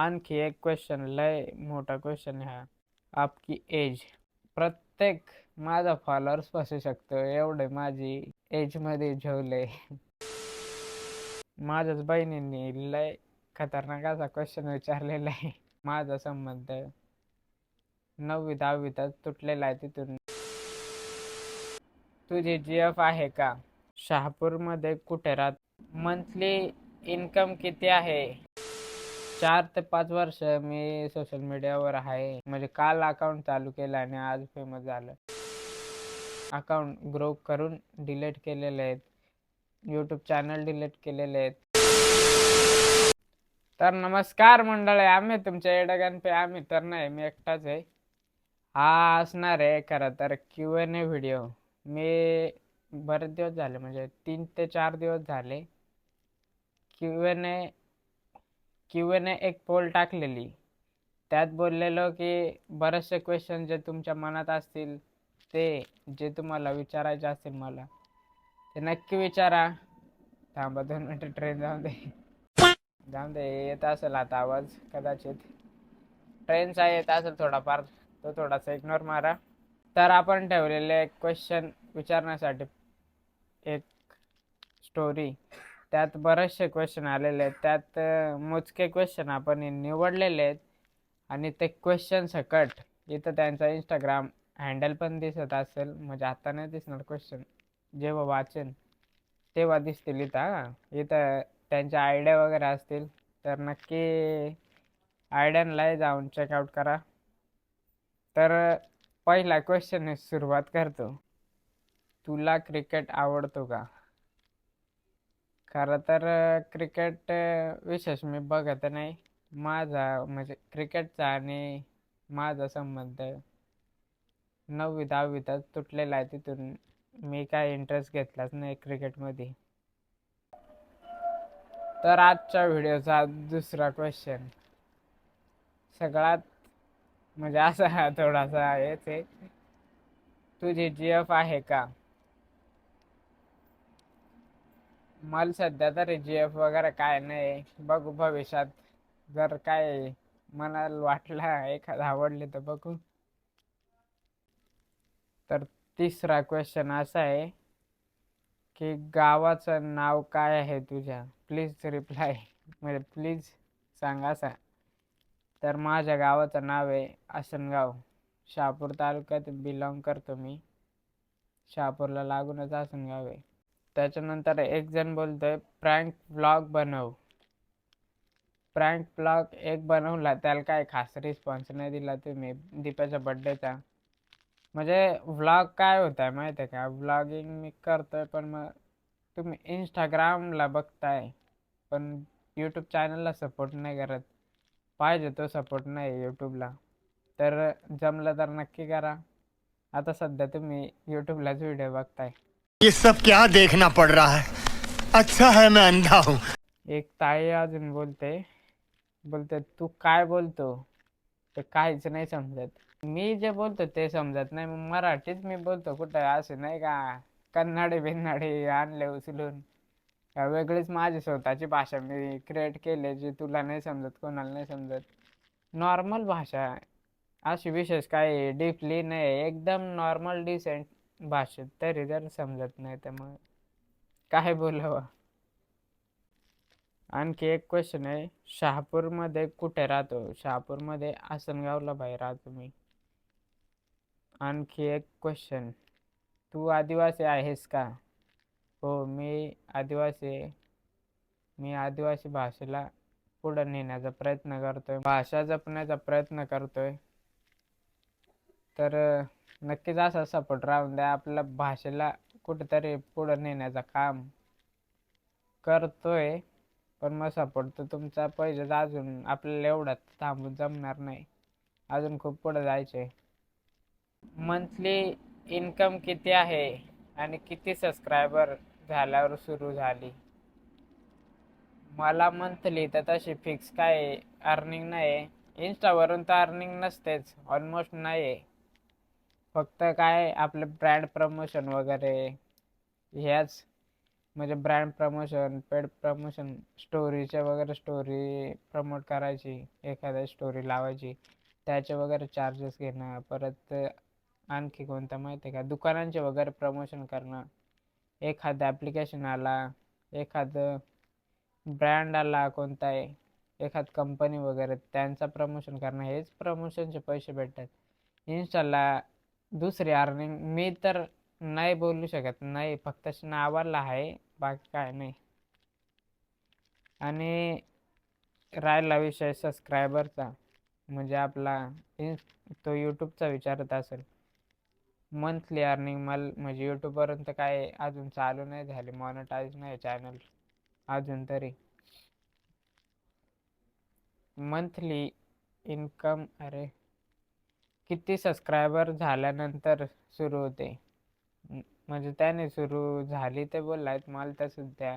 आणखी एक क्वेश्चन लय मोठा क्वेश्चन हा आपकी एज प्रत्येक माझा फॉलोअर्स बसू शकतो एवढे माझी एजमध्ये झोले माझ्याच बहिणींनी लय खतरनाक असा क्वेश्चन विचारलेला आहे. माझा संबंध नववी दहावीतच तुटलेला आहे तिथून. तुझी जी एफ आहे का? शहापूरमध्ये कुठे राहत? मंथली इन्कम किती आहे? चार ते पाच वर्ष मी सोशल मीडियावर आहे. म्हणजे काल अकाउंट चालू केलं आणि आज फेमस झालं. अकाउंट ग्रो करून डिलीट केलेले आहेत. यूट्यूब चॅनल डिलीट केलेले आहेत. तर नमस्कार मंडळी आम्ही तुमच्या एडगान पे आम्ही तर नाही मी एकटाच आहे. हा असणार आहे खरं तर क्यू एन ए व्हिडिओ मी बरेच दिवस झाले म्हणजे तीन ते चार दिवस झाले Q N A Q N एक पोल टाकलेली. त्यात बोललेलो की बरेचसे क्वेश्चन जे तुमच्या मनात असतील ते जे तुम्हाला विचारायचे असतील मला ते नक्की विचारा. थांबा दोन मिनटं ट्रेन जाऊन दे. जाऊन दे येत असेल आता आवाज कदाचित. ट्रेनचा येत असेल थोडाफार तो थोडासा इग्नोर मारा. तर आपण ठेवलेले क्वेश्चन विचारण्यासाठी एक स्टोरी त्यात बरेचसे क्वेश्चन आलेले आहेत. त्यात मोजके क्वेश्चन आपण हे निवडलेले आहेत. आणि ते क्वेश्चन सकट. इथं त्यांचा इंस्टाग्राम हँडल पण दिसत असेल. म्हणजे आता नाही दिसणार क्वेश्चन जेव्हा वाचेन तेव्हा दिसतील इथं इथं त्यांच्या आयडिया वगैरे असतील. तर नक्की आयड्यांलाही जाऊन चेकआउट करा. तर पहिला क्वेश्चन सुरुवात करतो. तुला क्रिकेट आवडतो का? खरं तर क्रिकेट विशेष मी बघत नाही. माझा म्हणजे क्रिकेटचा आणि माझा संबंध नववी दहावीतच तुटलेला आहे तिथून. मी काय इंटरेस्ट घेतलाच नाही क्रिकेटमध्ये तर आजच्या व्हिडिओचा दुसरा क्वेश्चन सगळ्यात म्हणजे असा थोडासा हेच आहे. तुझी जी एफ आहे का? मला सध्या तरी जी एफ वगैरे काय नाही. बघू भविष्यात जर काय मनाला वाटला एखादा आवडले तर बघू. तर तिसरा क्वेश्चन असा आहे की गावाचं नाव काय आहे तुझ्या? प्लीज रिप्लाय म्हणजे प्लीज सांगा सा तर माझ्या गावाचं नाव आहे आसनगाव. शहापूर तालुक्यात बिलॉंग करतो मी. शहापूरला लागूनच आसनगाव आहे. त्याच्यानंतर एक जण बोलतोय प्रँक व्लॉग बनव. प्रँक ब्लॉग एक बनवला त्याला काय खास रिस्पॉन्स नाही दिला तुम्ही दीपाच्या बड्डेचा म्हणजे व्लॉग काय होत आहे माहिती आहे का? व्लॉगिंग मी करतोय पण मग तुम्ही इंस्टाग्रामला बघताय पण यूट्यूब चॅनलला सपोर्ट नाही करत. पाहिजे तो सपोर्ट नाही यूट्यूबला तर जमलं तर नक्की करा. आता सध्या तुम्ही यूट्यूबलाच व्हिडिओ बघताय. ये सब क्या देखना पड़ रहा है? अच्छा है मैं अंधा हूँ। एक ताई अजून बोलते बोलते तू काय बोलतो? ते काहीच नाही समजत. मी जे बोलतो ते समजत नाही. मग मराठीच मी बोलतो कुठं असं नाही का? कन्नडे बिन्नाडे आणले उचलून. वेगळीच माझी स्वतःची भाषा मी क्रिएट केली जी तुला नाही समजत कोणाला नाही समजत. नॉर्मल भाषा. अशी विशेष काही डीपली नाही. एकदम नॉर्मल डिसेंट भाषेत तरी जर समजत नाही तर मग काय बोलावं? आणखी एक क्वेश्चन आहे शहापूरमध्ये कुठे राहतो? शहापूरमध्ये आसनगावला बाहेर राहतो मी. आणखी एक क्वेश्चन तू आदिवासी आहेस का? हो मी आदिवासी आहे. मी आदिवासी भाषेला पुढं नेण्याचा प्रयत्न करतोय. भाषा जपण्याचा प्रयत्न करतोय. तर नक्कीच असा सपोर्ट राहून द्या. आपल्या भाषेला कुठेतरी पुढं नेण्याचं काम करतोय. पण मग सपोर्ट तर तुमचा पाहिजे अजून आपल्याला एवढा थांबून जमणार नाही. अजून खूप पुढे जायचे मंथली इन्कम किती आहे? आणि किती सबस्क्रायबर झाल्यावर सुरू झाली? मला मंथली तर तशी फिक्स काय अर्निंग नाही इन्स्टावरून तर अर्निंग नसतेच. ऑलमोस्ट नाही आहे फक्त काय आपलं ब्रँड प्रमोशन वगैरे ह्याच म्हणजे ब्रँड प्रमोशन पेड प्रमोशन स्टोरीच्या वगैरे स्टोरी प्रमोट करायची एखाद्या स्टोरी लावायची त्याचे वगैरे चार्जेस घेणं परत आणखी कोणतं माहिती आहे का? दुकानांचे वगैरे प्रमोशन करणं एखादं ॲप्लिकेशन आला एखादं ब्रँड आला कोणता आहे एखाद कंपनी वगैरे त्यांचा प्रमोशन करणं हेच प्रमोशनचे पैसे भेटतात. इन्स्टाला दुसरी अर्निंग मी तर नाही बोलू शकत. नाही फक्त नावाला आहे. बाकी काय नाही. आणि राहिला विषय सबस्क्रायबरचा म्हणजे आपला इन तो यूट्यूबचा विचारत असेल. मंथली अर्निंग मला म्हणजे यूट्यूबपर्यंत काय अजून चालू नाही झाले. मॉनिटाईज नाही चॅनल अजून तरी. मंथली इन्कम अरे. किती सबस्क्रायबर झाल्यानंतर सुरू होते? म्हणजे त्याने सुरू झाली ते बोललायत मला तर सध्या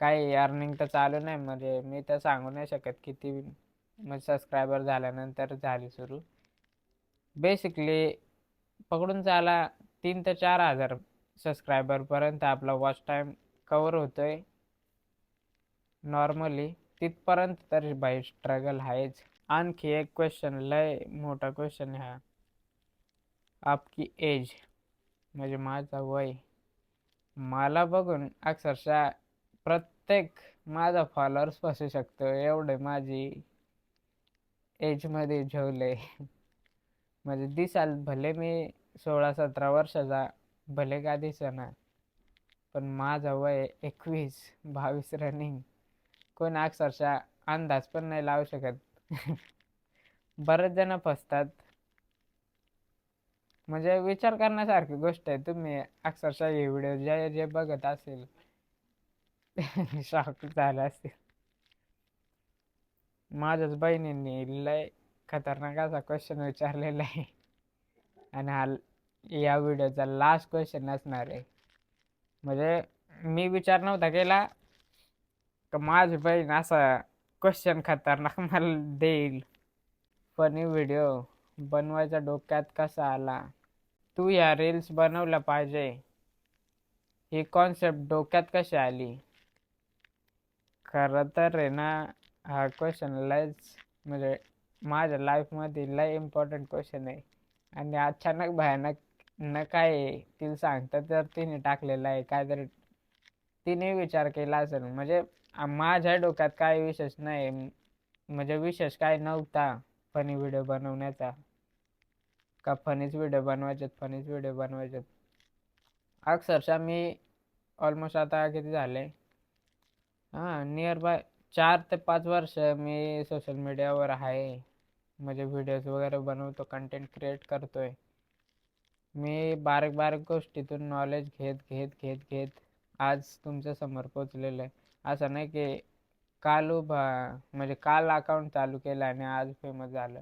काही अर्निंग तर चालू नाही म्हणजे मी तर सांगू नाही शकत किती म्हणजे सबस्क्रायबर झाल्यानंतर झाली सुरू. बेसिकली पकडून चाला तीन ते चार हजार सबस्क्रायबरपर्यंत आपला वॉच टाईम कवर होतोय. नॉर्मली तिथपर्यंत तरी बाई स्ट्रगल आहेच. आणखी एक क्वेश्चन लय मोठा क्वेश्चन हा. आपकी एज म्हणजे माझा वय. मला बघून अक्षरशः प्रत्येक माझा फॉलोअर्स बसू शकतो. एवढे माझी एजमध्ये झोले म्हणजे दिसाल भले मी सोळा सतरा वर्षाचा भले का दिसना पण माझं वय एकवीस बावीस रनिंग कोण अक्षरशः अंदाज पण नाही लावू शकत. बरेच जण फसतात. म्हणजे विचार करण्यासारखी गोष्ट आहे. तुम्ही अक्षरशः हे व्हिडिओ जे जे बघत असेल शॉक झाला असेल. माझ्याच बहिणींनी लय खतरनाक असा क्वेश्चन विचारलेला आहे. आणि हा या व्हिडिओचा लास्ट क्वेश्चन असणार आहे. म्हणजे मी विचार नव्हता केला. का माझी बहीण असा क्वेश्चन खतरनाक मला देईल. फनी व्हिडिओ बनवायचा डोक्यात कसा आला? तू या रील्स बनवल्या पाहिजे. ही कॉन्सेप्ट डोक्यात कशी आली? खरं तर आहे ना हा क्वेश्चन लयच म्हणजे माझ्या लाईफमध्ये लय इम्पॉर्टंट क्वेश्चन आहे. आणि अचानक भयानक न काय आहे, तिला सांगता तर तिने टाकलेलं आहे काहीतरी तिने विचार केला असेल. म्हणजे माझ्या डोक्यात काय विशेष नाही. म्हणजे विशेष काय नव्हता फनी व्हिडिओ बनवण्याचा. का फनीच व्हिडिओ बनवायचे फनीच व्हिडिओ बनवायचे अक्षरशः मी ऑलमोस्ट आता किती झाले? हां नियर बाय चार ते पाच वर्ष मी सोशल मीडियावर आहे. म्हणजे व्हिडिओज वगैरे बनवतो कंटेंट क्रिएट करतोय. मी बारीक बारीक गोष्टीतून नॉलेज घेत घेत घेत घेत आज तुमच्यासमोर पोचलेलं आहे. असं नाही की काल उभा म्हणजे काल अकाउंट चालू केलं आणि आज फेमस झालं.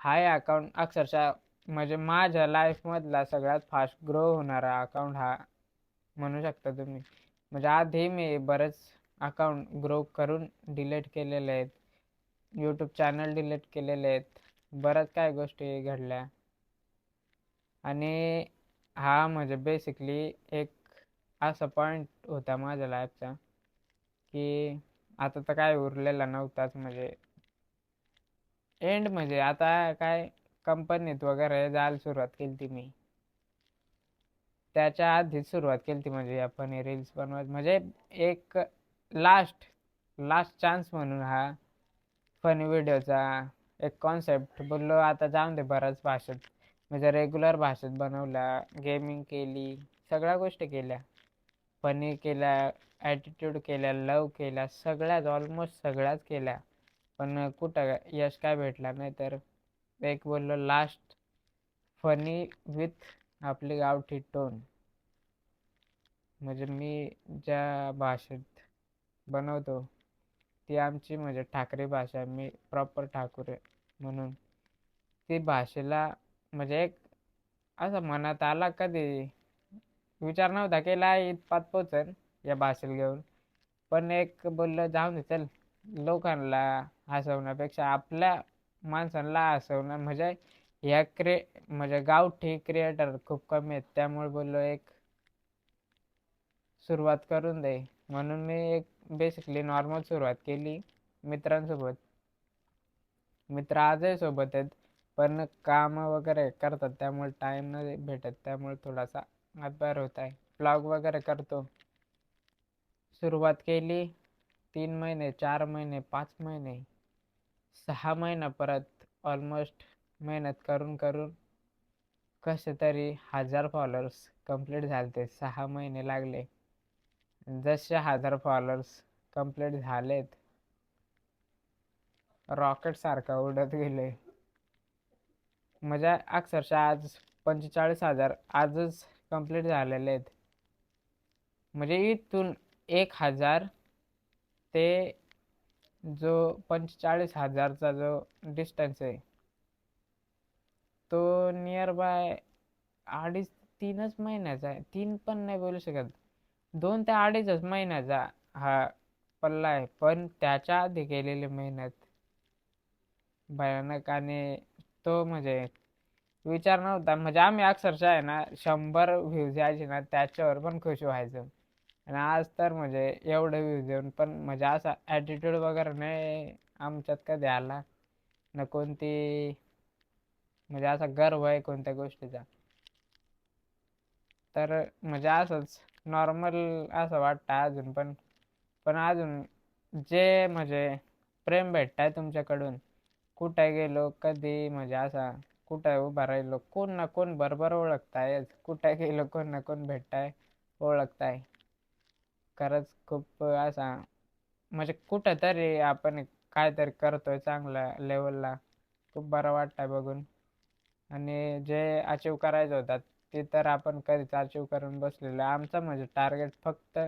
हाय अकाउंट अक्षरशः म्हणजे माझ्या लाईफमधला सगळ्यात फास्ट ग्रो होणारा अकाउंट हा म्हणू शकता तुम्ही. म्हणजे आधी मी बरेच अकाउंट ग्रो करून डिलीट केलेले आहेत. यूट्यूब चॅनल डिलीट केलेले आहेत. बऱ्याच काय गोष्टी घडल्या. आणि हा म्हणजे बेसिकली एक असा पॉईंट होता माझ्या लाईफचा की आता तर काय उरलेला नव्हताच म्हणजे एंड म्हणजे आता काय कंपनीत वगैरे जायला सुरुवात केली ती मी. त्याच्या आधीच सुरुवात केली ती म्हणजे आपण रील्स बनवत म्हणजे एक लास्ट लास्ट चान्स म्हणून हा फनी व्हिडिओचा एक कॉन्सेप्ट बोललो आता जाऊन दे बऱ्याच भाषेत. म्हणजे रेग्युलर भाषेत बनवला गेमिंग केली सगळ्या गोष्टी केल्या. फनी केल्या ॲटिट्यूड केल्या लव केल्या सगळ्याच ऑलमोस्ट सगळ्याच केल्या. पण कुठं यश काय भेटला नाही तर एक बोललो लास्ट फनी विथ आपली गावठी टोन म्हणजे मी ज्या भाषेत बनवतो ती आमची म्हणजे ठाकरे भाषा मी प्रॉपर ठाकूर म्हणून. ती भाषेला म्हणजे एक असं मनात आला कधी? विचार नव्हता केला इथपात पोचन. या भाषेला घेऊन. पण एक बोललं जाऊन दे चल. लोकांना हसवण्यापेक्षा आपल्या माणसांना हसवणं म्हणजे ह्या क्रे म्हणजे गावठी क्रिएटर खूप कमी आहेत. त्यामुळे बोललो एक सुरुवात करून दे. म्हणून मी एक बेसिकली नॉर्मल सुरुवात केली मित्रांसोबत. मित्र आजही सोबत आहेत पण काम वगैरे करतात. त्यामुळे टाईम नाही भेटत. त्यामुळे थोडासा हातभार होत आहे. ब्लॉग वगैरे करतो. सुरुवात केली. तीन महिने चार महिने पाच महिने सहा महिना परत ऑलमोस्ट मेहनत करून करून कसे तरी हजार फॉलोअर्स कंप्लीट झाले ते सहा महिने लागले. जसे हजार फॉलोअर्स कंप्लीट झालेत रॉकेटसारखा उडत गेले. माझ्या अक्षरशः आज पंचेचाळीस हजार आजच कंप्लीट झालेले आहेत. म्हणजे इथून एक हजार ते जो पंचेचाळीस हजारचा जो डिस्टन्स आहे तो नियर बाय अडीच तीनच महिन्याचा आहे. तीन पण नाही बोलू शकत. दोन ते अडीचच महिन्याचा हा पल्ला आहे. पण त्याच्या आधी केलेली मेहनत भयानक आणि तो म्हणजे विचार नव्हता. म्हणजे आम्ही अक्षरशः आहे ना शंभर व्ह्यूज यायचे ना त्याच्यावर पण खुश व्हायचं. आणि आज तर म्हणजे एवढं व्ह्यूज देऊन पण म्हणजे असा ॲटिट्यूड वगैरे नाही आमच्यात कधी आला. ना कोणती म्हणजे असा गर्व आहे कोणत्या गोष्टीचा. तर म्हणजे असंच नॉर्मल असं वाटतं अजून पण. पण अजून जे म्हणजे प्रेम भेटत आहे तुमच्याकडून कुठे गेलो कधी म्हणजे असा कुठे उभा राहिलो कोण ना कोण बरोबर ओळखताय कुठे गेलो कोण ना कोण भेटताय ओळखताय. खरंच खूप असा म्हणजे कुठं तरी आपण काहीतरी करतोय चांगल्या लेवलला खूप बरं वाटतंय बघून. आणि जे अचीव करायचं होतं ते तर आपण कधीच अचीव करून बसलेलो आहे. आमचं म्हणजे टार्गेट फक्त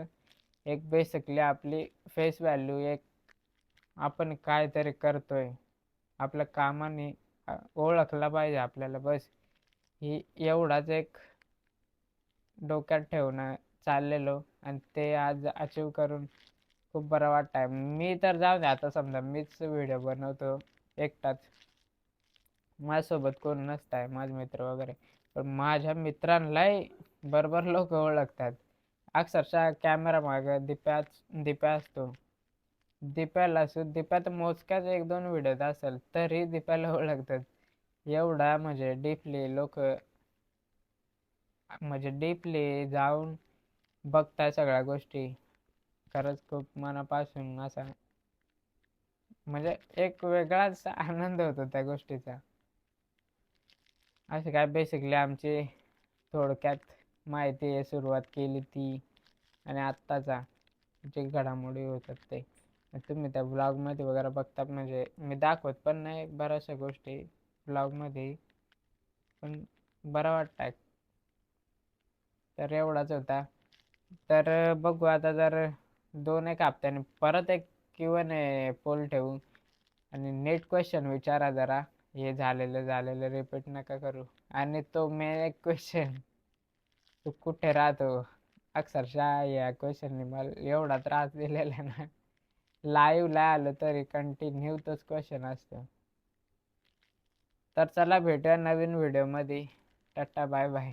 एक बेसिकली आपली फेस व्हॅल्यू एक आपण काहीतरी करतोय. आपल्या कामाने ओळखला पाहिजे आपल्याला बस. ही एवढाच एक डोक्यात ठेवणं चाललेलो आणि ते आज अचीव करून खूप बरं वाटतंय. मी तर जाऊ दे आता समजा मीच व्हिडिओ बनवतो एकटाच. माझ्यासोबत कोण नसताय माझे मित्र वगैरे. पण माझ्या मित्रांनाही बरोबर लोक ओळखतात. अक्षरशः कॅमेरा मागं दिप्या दिप्या असतो. दिप्याला असो दिप्या तर मोजक्याच एक दोन व्हिडिओत असेल तरी दिप्याला ओळखतात. एवढा म्हणजे डीपली लोक म्हणजे डीपली जाऊन बघताय सगळ्या गोष्टी. खरंच खूप मनापासून असा म्हणजे एक वेगळाच आनंद होतो त्या गोष्टीचा. असे काय बेसिकली आमची थोडक्यात माहिती आहे सुरुवात केली ती आणि आत्ताचा जे घडामोडी होतात ते. तुम्ही त्या ब्लॉगमध्ये वगैरे बघतात म्हणजे मी दाखवत पण नाही बऱ्याचशा गोष्टी ब्लॉगमध्ये पण बरं वाटतं तर एवढाच होता. तर बघू आता जर दोन एक हप्त्याने परत एक किंवा पोल ठेवू आणि नेट क्वेश्चन विचारा जरा. हे झालेलं झालेलं रिपीट नका करू. आणि तो मेन एक क्वेश्चन तू कुठे राहतो? अक्षरशः या क्वेश्चनने मला एवढा त्रास दिलेला ना. लाईव्हला आलं तरी कंटिन्यू तोच क्वेश्चन असतो. तर चला भेटूया नवीन व्हिडिओमध्ये टाटा बाय बाय